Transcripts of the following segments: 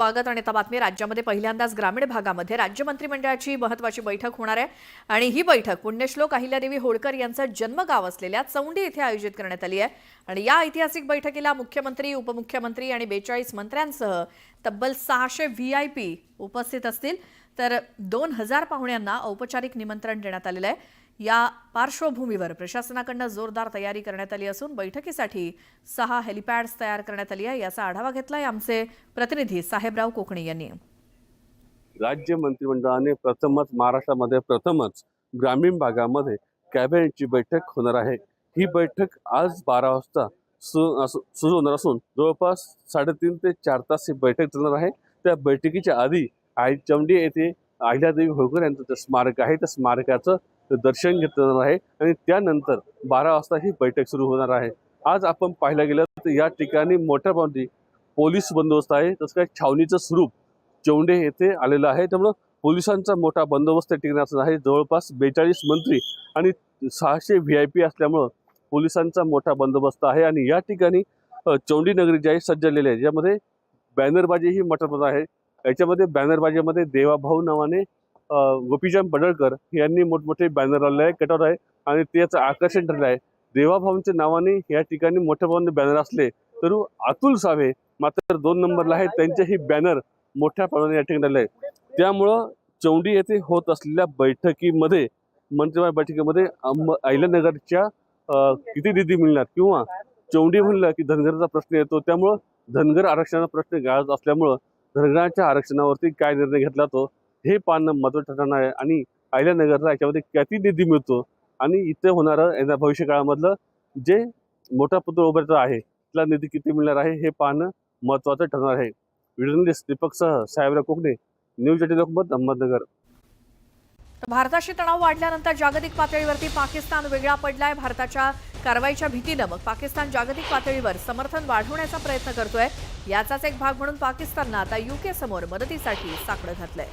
स्वागत आणि आता बातमी राज्यामध्ये पहिल्यांदाच ग्रामीण भागामध्ये राज्य मंत्रिमंडळाची महत्वाची बैठक होणार आहे. आणि ही बैठक पुण्यश्लोक अहिल्यादेवी होळकर यांचं जन्मगाव असलेल्या चौंडी इथे आयोजित करण्यात आली आहे. आणि या ऐतिहासिक बैठकीला मुख्यमंत्री उपमुख्यमंत्री आणि बेचाळीस मंत्र्यांसह तब्बल सहाशे व्ही आय पी उपस्थित असतील. तर दोन हजार पाहुण्यांना औपचारिक निमंत्रण देण्यात आलेलं आहे. या पार्श्वभूमीवर प्रशासनाकडनं जोरदार तयारी करण्यात आली असून बैठकीसाठी सहा हेलिपॅड्स तयार करण्यात आली आहे याचा आढावा घेतलाय आमचे प्रतिनिधी साहेबराव कोकणे यांनी. राज्य मंत्रिमंडळाने प्रथमच महाराष्ट्रामध्ये प्रथमच ग्रामीण भागामध्ये कॅबिनेटची बैठक होणार आहे. ही बैठक आज बारा वाजता सु सुरू होणार असून जवळपास साडेतीन ते चार तास ही बैठक चालणार आहे. त्या बैठकीच्या आधी आई चमडी येथे अहिल्यादेवी होळकर यांचं जे स्मारक आहे त्या स्मारकाचं दर्शन घेतलं जाणार आहे आणि त्यानंतर बारा वाजता ही बैठक सुरू होणार आहे. आज आपण पाहायला गेलं तर या ठिकाणी मोठ्या प्रमाणात पोलीस बंदोबस्त आहे. तसं काय छावणीचं स्वरूप चौंडे येथे आलेलं आहे. त्यामुळं पोलिसांचा मोठा बंदोबस्त त्या ठिकाणी आहे. जवळपास बेचाळीस मंत्री आणि सहाशे व्ही आय पी असल्यामुळं पोलिसांचा मोठा बंदोबस्त आहे. आणि या ठिकाणी चौंडी नगरी जी आहे सज्जलेली आहे. ज्यामध्ये बॅनरबाजी ही मोठ्या आहे. याच्यामध्ये बॅनरबाजीमध्ये देवाभाऊ नावाने गोपीचंद पडळकर यांनी मोठमोठे बॅनर लावले आहे कटआउट आहे आणि त्याचं आकर्षण ठरलं आहे. देवाभाऊंच्या नावाने या ठिकाणी मोठ्या प्रमाणात बॅनर असले तर अतुल सावे मात्र दोन नंबरला आहे त्यांचेही बॅनर मोठ्या प्रमाणात या ठिकाणी आले आहे त्यामुळं चौंडी येथे होत असलेल्या बैठकीमध्ये मंत्रिमंडळ बैठकीमध्ये अंब- अहिल्यानगरच्या किती निधी मिळणार? किंवा चौंडी म्हणलं की धनगरचा प्रश्न येतो त्यामुळं धनगर आरक्षणाचा प्रश्न गाळत असल्यामुळं धनगराच्या आरक्षणावरती काय निर्णय घेतला तो हे पाहणं महत्त्वाचं ठरणार आहे. आणि अहिल्यानगरला याच्यामध्ये किती निधी मिळतो? आणि इथे होणारं येणार भविष्यकाळामधलं जे मोठा पुत्र उभारचं आहे त्याला निधी किती मिळणार आहे हे पाहणं महत्त्वाचं ठरणार आहे. जर्नलिस्ट दीपकसह साहेबराव कोकणे न्यूज एटी लोकमत अहमदनगर. तर भारताशी तणाव वाढल्यानंतर जागतिक पातळीवरती पाकिस्तान वेगळा पडलाय. भारताच्या कारवाईच्या भीतीनं मग पाकिस्तान जागतिक पातळीवर समर्थन वाढवण्याचा प्रयत्न करतोय. याचाच एक भाग म्हणून पाकिस्ताननं आता युके समोर मदतीसाठी साकडं घातलंय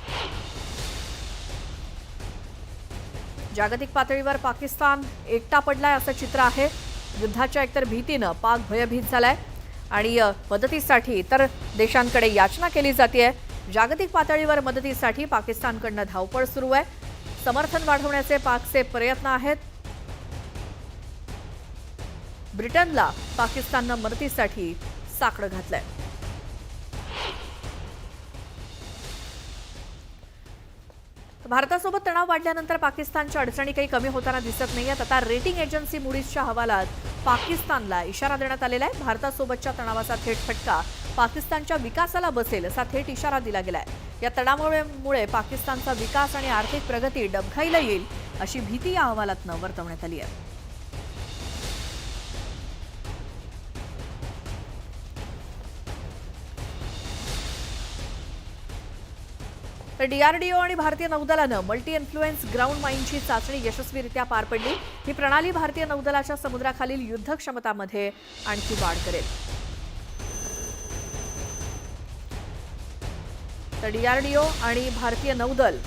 जागतिक पातळीवर पाकिस्तान एकटा पडलाय असं चित्र आहे. युद्धाच्या एकतर भीतीनं पाक भयभीत झालाय. आणि मदतीसाठी इतर देशांकडे याचना केली जाते जागतिक पातळीवर मदतीसाठी पाकिस्तानकडनं धावपळ सुरू आहे. समर्थन वाढवण्याचे पाकचे प्रयत्न आहेत. ब्रिटनला पाकिस्ताननं मदतीसाठी साकडं घातलंय. भारतासोबत तणाव वाढल्यानंतर पाकिस्तानच्या अडचणी काही कमी होताना दिसत नाहीयेत आता रेटिंग एजन्सी मुडीजच्या हवालात पाकिस्तानला इशारा देण्यात आलेला आहे. भारतासोबतच्या तणावाचा थेट फटका पाकिस्तानच्या विकासाला बसेल असा थेट इशारा दिला गेलाय. या तणावामुळे पाकिस्तानचा विकास आणि आर्थिक प्रगती डबघाईला येईल अशी भीती या अहवालातनं वर्तवण्यात आली आहे. तर डीआरडीओ आणि भारतीय नौदलानं मल्टी इन्फ्लुएन्स ग्राउंड माइनची चाचणी यशस्वीरित्या पार पडली. ही प्रणाली भारतीय नौदलाच्या समुद्राखालील युद्ध क्षमतामध्ये आणखी वाढ करेल. तर डीआरडीओ आणि भारतीय नौदल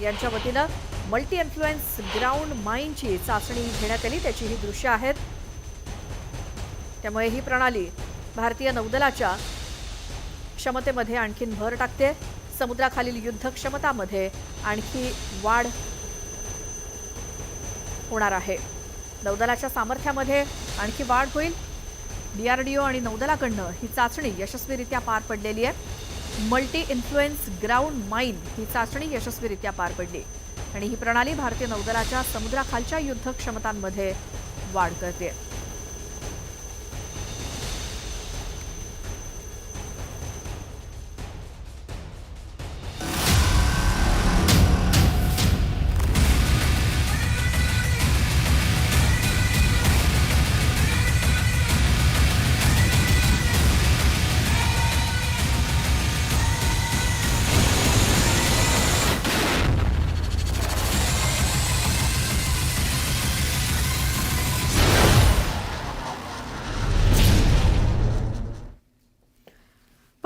यांच्या वतीनं मल्टी इन्फ्लुएन्स ग्राउंड माइनची चाचणी घेण्यात आली. त्याची ही दृश्य आहेत. त्यामुळे ही प्रणाली भारतीय नौदलाच्या क्षमतेमध्ये आणखीन भर टाकते. समुद्राखालील युद्ध क्षमतामध्ये आणखी वाढ होणार आहे. नौदलाच्या सामर्थ्यामध्ये आणखी वाढ होईल. डीआरडीओ आणि नौदलाकडनं ही चाचणी यशस्वीरित्या पार पडलेली आहे. मल्टी इन्फ्लुएन्स ग्राउंड माइन ही चाचणी यशस्वीरित्या पार पडली आणि ही प्रणाली भारतीय नौदलाच्या समुद्राखालच्या युद्ध क्षमतांमध्ये वाढ करते.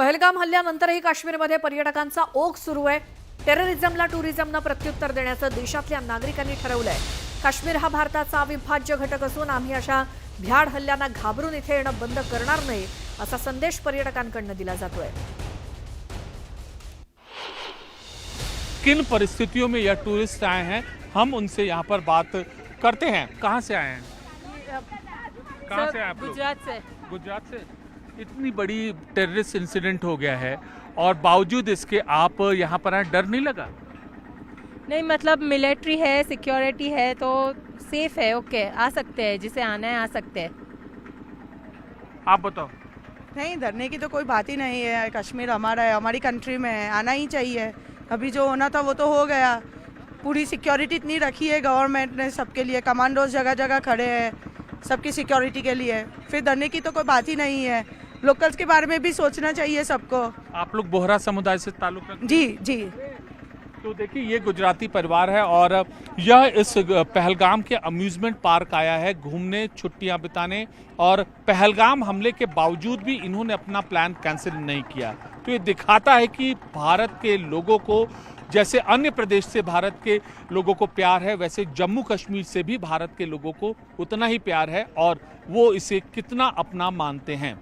पहलगाम हल्ल्यानंतरही काश्मीरमध्ये पर्यटकांचा ओघ सुरू आहे. टेररिझमला टुरिझमनं प्रत्युत्तर देण्याचं देशातल्या नागरिकांनी ठरवलंय. काश्मीर हा भारताचा अविभाज्य घटक असून आम्ही अशा भ्याड हल्ल्यांना घाबरून इथे येणं बंद करणार नाही असा संदेश पर्यटकांकडनं दिला जातोय. किन परिस्थितियों में यह टूरिस्ट आए हैं? हम उनसे यहाँ पर बात करते हैं। कहाँ से आए हैं? कहाँ से आए आप गुजरात से। गुजरात से? इतनी बड़ी टेररिस्ट इंसिडेंट हो गया है और बावजूद इसके आप यहाँ पर आए डर नहीं लगा? नहीं मतलब मिलिट्री है सिक्योरिटी है तो सेफ़ है ओके आ सकते हैं जिसे आना है आ सकते हैं। आप बताओ। नहीं डरने की तो कोई बात ही नहीं है कश्मीर हमारा है हमारी कंट्री में है आना ही चाहिए। अभी जो होना था वो तो हो गया। पूरी सिक्योरिटी इतनी रखी है गवर्नमेंट ने सबके लिए कमांडोज जगह जगह खड़े हैं सबकी सिक्योरिटी के लिए। फिर डरने की तो कोई बात ही नहीं है। लोकल्स के बारे में भी सोचना चाहिए सबको। आप लोग बोहरा समुदाय से ताल्लुक रखते जी जी। तो देखिए ये गुजराती परिवार है और यह इस पहलगाम के अम्यूजमेंट पार्क आया है घूमने छुट्टियाँ बिताने और पहलगाम हमले के बावजूद भी इन्होंने अपना प्लान कैंसिल नहीं किया। तो ये दिखाता है कि भारत के लोगों को जैसे अन्य प्रदेश से भारत के लोगों को प्यार है वैसे जम्मू कश्मीर से भी भारत के लोगों को उतना ही प्यार है और वो इसे कितना अपना मानते हैं।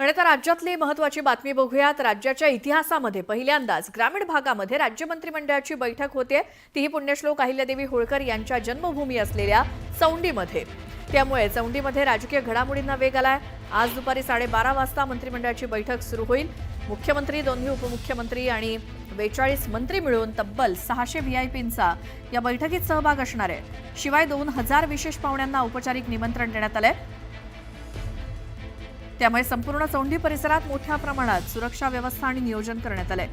आणि आता राज्यातली महत्वाची बातमी बघूयात. राज्याच्या इतिहासामध्ये पहिल्यांदाच ग्रामीण भागामध्ये राज्य मंत्रिमंडळाची बैठक होते. तीही पुण्यश्लोक अहिल्यादेवी होळकर यांच्या जन्मभूमी असलेल्या चौंडीमध्ये त्यामुळे चौंडीमध्ये राजकीय घडामोडींना वेग आलाय. आज दुपारी साडेबारा वाजता मंत्रिमंडळाची बैठक सुरू होईल. मुख्यमंत्री दोन्ही उपमुख्यमंत्री आणि बेचाळीस मंत्री मिळून तब्बल सहाशे व्हीआयपींचा या बैठकीत सहभाग असणार आहे. शिवाय दोन हजार विशेष पाहुण्यांना औपचारिक निमंत्रण देण्यात आलंय. त्यामुळे संपूर्ण चौंडी परिसरात मोठ्या प्रमाणात सुरक्षा व्यवस्था आणि नियोजन करण्यात आलंय.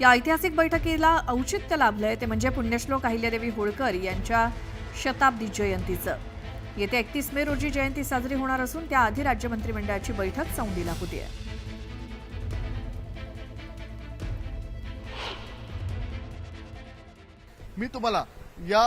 या ऐतिहासिक बैठकीला औचित्य लाभलंय ते म्हणजे पुण्यश्लोक अहिल्यादेवी होळकर यांच्या शताब्दी जयंतीचं. येत्या एकतीस मे रोजी जयंती साजरी होणार असून त्याआधी राज्य मंत्रिमंडळाची बैठक चौंडीला होतीये. मी तुम्हाला या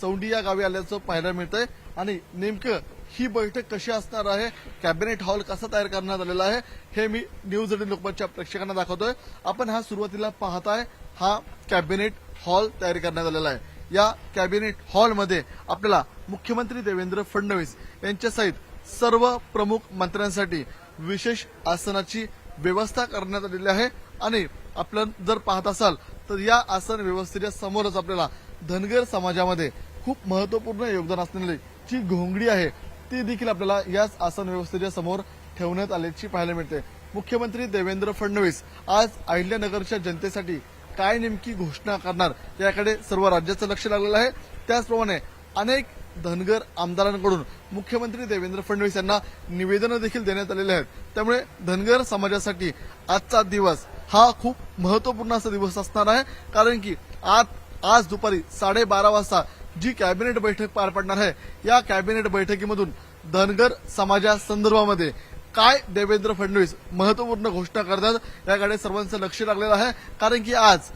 चौंडी या गावी आल्याचं पाहायला मिळतंय आणि नेमकं ही बैठक कशी असणार आहे? कॅबिनेट हॉल कसा तयार करण्यात आलेला आहे? हे मी न्यूज एटीन लोकमतच्या प्रेक्षकांना दाखवतोय. आपण हा सुरुवातीला पाहताय हा कॅबिनेट हॉल तयार करण्यात आलेला आहे. या कॅबिनेट हॉलमध्ये आपल्याला मुख्यमंत्री देवेंद्र फडणवीस यांच्यासहित सर्व प्रमुख मंत्र्यांसाठी विशेष आसनाची व्यवस्था करण्यात आलेली आहे. आणि आपण जर पाहत असाल तर या आसन व्यवस्थेच्या समोरच आपल्याला धनगर समाजामध्ये खूप महत्त्वपूर्ण योगदान असलेली जी घोंगडी आहे ती देखील आपल्याला याच आसन व्यवस्थेच्या समोर ठेवण्यात आल्याची पाहायला मिळते. मुख्यमंत्री देवेंद्र फडणवीस आज अहिल्यानगरच्या जनतेसाठी काय नेमकी घोषणा करणार याकडे सर्व राज्याचं लक्ष लागलेलं आहे. त्याचप्रमाणे अनेक धनगर आमदारांकडून मुख्यमंत्री देवेंद्र फडणवीस यांना निवेदनं देखील देण्यात आलेले आहेत. त्यामुळे धनगर समाजासाठी आजचा दिवस हा खूप महत्त्वपूर्ण असा दिवस असणार आहे. कारण की आज आज दुपारी साडेबारा वाजता जी कॅबिनेट बैठक पार पडणार आहे. या कॅबिनेट बैठकीमधून धनगर समाजासंदर्भामध्ये काय देवेंद्र फडणवीस महत्त्वपूर्ण घोषणा करतात याकडे सर्वांचं लक्ष लागलेलं आहे. कारण की आज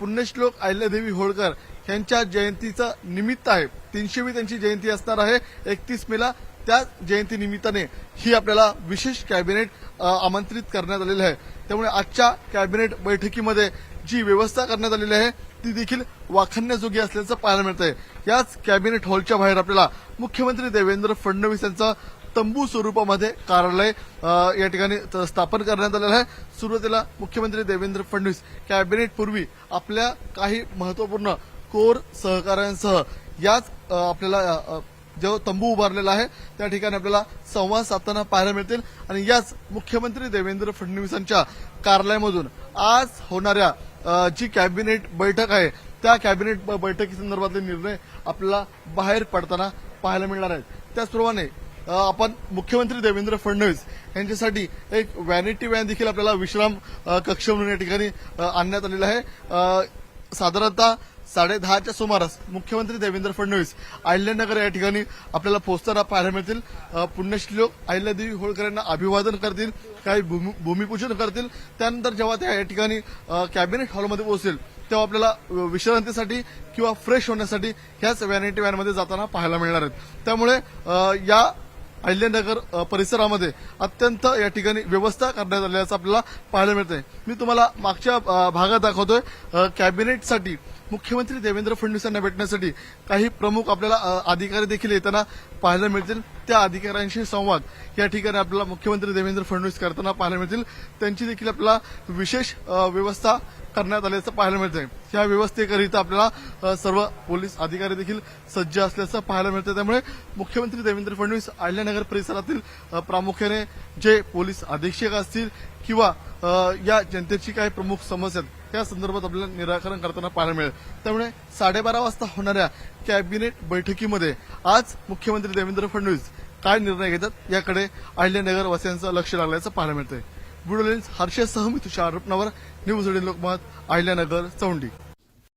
पुण्यश्लोक अहिल्यादेवी होळकर यांच्या जयंतीचं निमित्त आहे. तीनशेवी त्यांची जयंती असणार आहे एकतीस मेला. त्या जयंतीनिमित्ताने ही आपल्याला विशेष कॅबिनेट आमंत्रित करण्यात आलेली आहे. त्यामुळे आजच्या कॅबिनेट बैठकीमध्ये जी व्यवस्था करण्यात आलेली आहे ती देखील वाखाणण्याजोगी असल्याचं पाहायला मिळतंय. याच कॅबिनेट हॉलच्या बाहेर आपल्याला मुख्यमंत्री देवेंद्र फडणवीस यांचं तंबू स्वरूपामध्ये कार्यालय या ठिकाणी त- स्थापन करण्यात आलेलं आहे. सुरुवातीला मुख्यमंत्री देवेंद्र फडणवीस कॅबिनेट पूर्वी आपल्या काही महत्त्वपूर्ण कोर सहकाऱ्यांसह याच आपल्याला जो तंबू उभारलेला आहे त्या ठिकाणी आपल्याला संवाद साधताना पाहायला मिळतील. आणि याच मुख्यमंत्री देवेंद्र फडणवीसांच्या कार्यालयामधून आज होणाऱ्या जी कॅबिनेट बैठक आहे त्या कॅबिनेट बैठकीसंदर्भातले निर्णय आपल्याला बाहेर पडताना पाहायला मिळणार आहेत. त्याचप्रमाणे आपण मुख्यमंत्री देवेंद्र फडणवीस यांच्यासाठी एक व्हॅनिटी व्हॅन देखील आपल्याला विश्राम कक्ष म्हणून या ठिकाणी आणण्यात आलेला आहे. साधारणतः साडे दहाच्या सुमारास मुख्यमंत्री देवेंद्र फडणवीस अहिल्यानगर या ठिकाणी आपल्याला पोहोचताना पाहायला मिळतील. पुण्यश्लोक अहिल्यादेवी होळकर यांना अभिवादन करतील काही भूमिपूजन करतील. त्यानंतर जेव्हा त्या या ठिकाणी कॅबिनेट हॉलमध्ये पोहोचतील तेव्हा आपल्याला विश्रांतीसाठी किंवा फ्रेश होण्यासाठी ह्याच व्हॅनिटी व्हॅनमध्ये जाताना पाहायला मिळणार आहेत. त्यामुळे या अहिल्यानगर परिसरामध्ये अत्यंत या ठिकाणी व्यवस्था करण्यात आल्याचं आपल्याला पाहायला मिळतंय. मी तुम्हाला मागच्या भागात दाखवतोय कॅबिनेटसाठी मुख्यमंत्री देवेंद्र फडणवीसांना भेटण्यासाठी काही प्रमुख आपल्याला अधिकारी देखील येताना पाहायला मिळतील. त्या अधिकाऱ्यांशी संवाद. या ठिकाणी आपल्याला मुख्यमंत्री देवेंद्र फडणवीस करताना पाहायला मिळतील. त्यांची देखील आपल्याला विशेष व्यवस्था करण्यात आल्याचं पाहायला मिळतंय. या व्यवस्थेकरिता आपल्याला सर्व पोलीस अधिकारी देखील सज्ज असल्याचं पाहायला मिळतं त्यामुळे मुख्यमंत्री देवेंद्र फडणवीस अहिल्यानगर परिसरातील प्रामुख्याने जे पोलीस अधीक्षक असतील किंवा या जनतेची काही प्रमुख समस्या आहेत त्या संदर्भात आपल्याला निराकरण करताना पाहायला मिळेल. त्यामुळे साडेबारा वाजता होणाऱ्या कॅबिनेट बैठकीमध्ये आज मुख्यमंत्री देवेंद्र फडणवीस काय निर्णय घेतात याकडे अहिल्यानगरवासियांचं लक्ष लागल्याचं पाहायला मिळतंय. व्हिडिओ लेन्स हर्षद मी तुषार आरोपणावर न्यूज लोकमत अहिल्यानगर चौंडी.